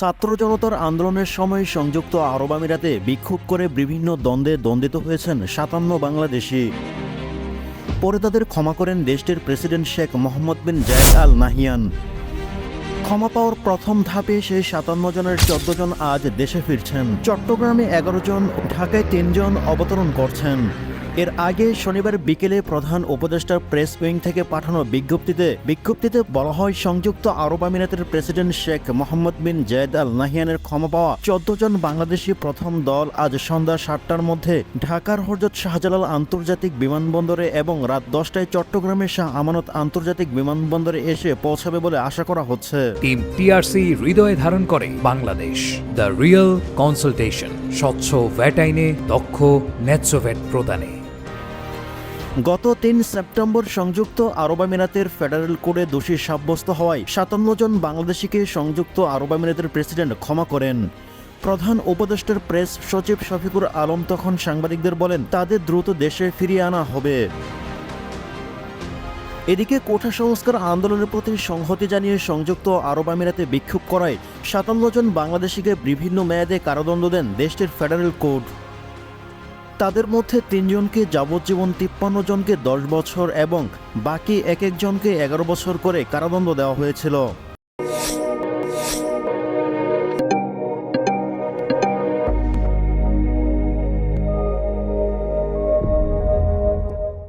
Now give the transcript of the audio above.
ছাত্র জনতার আন্দোলনের সময় সংযুক্ত আরব আমিরাতে বিক্ষোভ করে বিভিন্ন দ্বন্দ্বে দ্বন্দ্বিত হয়েছেন সাতান্ন বাংলাদেশি। পরে তাদের ক্ষমা করেন দেশটির president Sheikh Mohammed bin Zayed Al Nahyan. ক্ষমা পাওয়ার প্রথম ধাপে সেই সাতান্ন জনের চোদ্দ জন আজ দেশে ফিরছেন। চট্টগ্রামে এগারো জন, ঢাকায় তিনজন অবতরণ করছেন। এর আগে শনিবার বিকেলে প্রধান উপদেষ্টার প্রেস উইং থেকে পাঠানো বিজ্ঞপ্তিতে বিজ্ঞপ্তিতে বলা হয়, সংযুক্ত আরব আমিরাতের president Sheikh Mohammed bin Zayed Al নাহিয়ানের ক্ষমা পাওয়া চোদ্দ জন বাংলাদেশি প্রথম দল আজ সন্ধ্যা সাতটার মধ্যে ঢাকার হরজত শাহজালাল আন্তর্জাতিক বিমানবন্দরে এবং রাত দশটায় চট্টগ্রামের শাহ আমানত আন্তর্জাতিক বিমানবন্দরে এসে পৌঁছাবে বলে আশা করা হচ্ছে। টিম টিআরসি হৃদয়ে ধারণ করে বাংলাদেশ। দ্য রিয়েল কনসালটেশন, স্বচ্ছ ভ্যাট আইনে দক্ষ ন্যায্য ভ্যাট প্রদানে। গত তিন সেপ্টেম্বর সংযুক্ত আরব আমিরাতের ফেডারেল কোর্টে দোষী সাব্যস্ত হওয়ায় সাতান্ন জন বাংলাদেশিকে সংযুক্ত আরব আমিরাতের প্রেসিডেন্ট ক্ষমা করেন। প্রধান উপদেষ্টার প্রেস সচিব শফিকুর আলম তখন সাংবাদিকদের বলেন, তাদের দ্রুত দেশে ফিরিয়ে আনা হবে। এদিকে কোঠা সংস্কার আন্দোলনের প্রতি সংহতি জানিয়ে সংযুক্ত আরব আমিরাতে বিক্ষোভ করায় সাতান্ন জন বাংলাদেশিকে বিভিন্ন মেয়াদে কারাদণ্ড দেন দেশটির ফেডারেল কোড। তাদের মধ্যে তিনজনকে যাবজ্জীবন তিপ্পান্ন জনকে দশ বছর এবং বাকি এক একজনকে এগারো বছর করে কারাদণ্ড দেওয়া হয়েছিল।